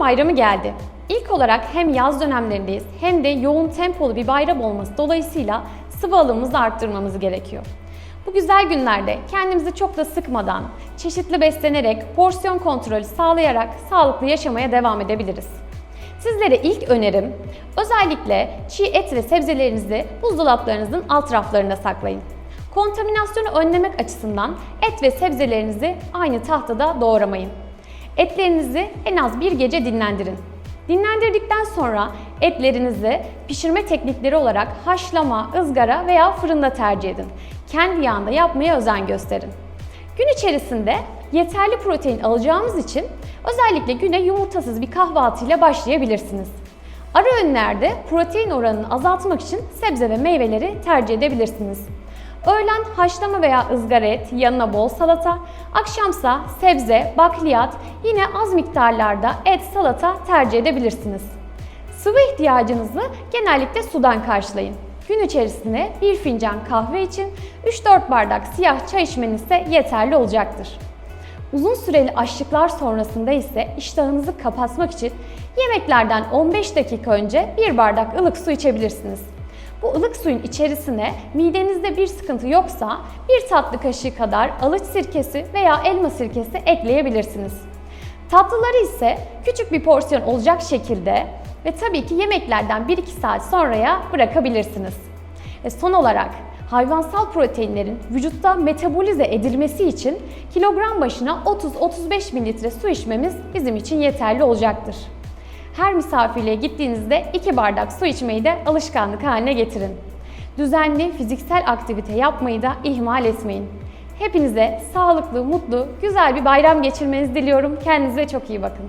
bayramı geldi. İlk olarak hem yaz dönemlerindeyiz hem de yoğun tempolu bir bayram olması dolayısıyla sıvı alımımızı arttırmamız gerekiyor. Bu güzel günlerde kendimizi çok da sıkmadan, çeşitli beslenerek, porsiyon kontrolü sağlayarak sağlıklı yaşamaya devam edebiliriz. Sizlere ilk önerim özellikle çiğ et ve sebzelerinizi buzdolaplarınızın alt raflarında saklayın. Kontaminasyonu önlemek açısından et ve sebzelerinizi aynı tahtada doğramayın. Etlerinizi en az bir gece dinlendirin. Dinlendirdikten sonra etlerinizi pişirme teknikleri olarak haşlama, ızgara veya fırında tercih edin. Kendi yağında yapmaya özen gösterin. Gün içerisinde yeterli protein alacağımız için özellikle güne yumurtasız bir kahvaltıyla başlayabilirsiniz. Ara öğünlerde protein oranını azaltmak için sebze ve meyveleri tercih edebilirsiniz. Öğlen haşlama veya ızgara et, yanına bol salata, akşamsa sebze, bakliyat, yine az miktarlarda et, salata tercih edebilirsiniz. Sıvı ihtiyacınızı genellikle sudan karşılayın. Gün içerisinde bir fincan kahve için 3-4 bardak siyah çay içmeniz ise yeterli olacaktır. Uzun süreli açlıklar sonrasında ise iştahınızı kapatmak için yemeklerden 15 dakika önce bir bardak ılık su içebilirsiniz. Bu ılık suyun içerisine midenizde bir sıkıntı yoksa bir tatlı kaşığı kadar alıç sirkesi veya elma sirkesi ekleyebilirsiniz. Tatlıları ise küçük bir porsiyon olacak şekilde ve tabii ki yemeklerden 1-2 saat sonraya bırakabilirsiniz. Ve son olarak hayvansal proteinlerin vücutta metabolize edilmesi için kilogram başına 30-35 mililitre su içmemiz bizim için yeterli olacaktır. Her misafirliğe gittiğinizde 2 bardak su içmeyi de alışkanlık haline getirin. Düzenli fiziksel aktivite yapmayı da ihmal etmeyin. Hepinize sağlıklı, mutlu, güzel bir bayram geçirmenizi diliyorum. Kendinize çok iyi bakın.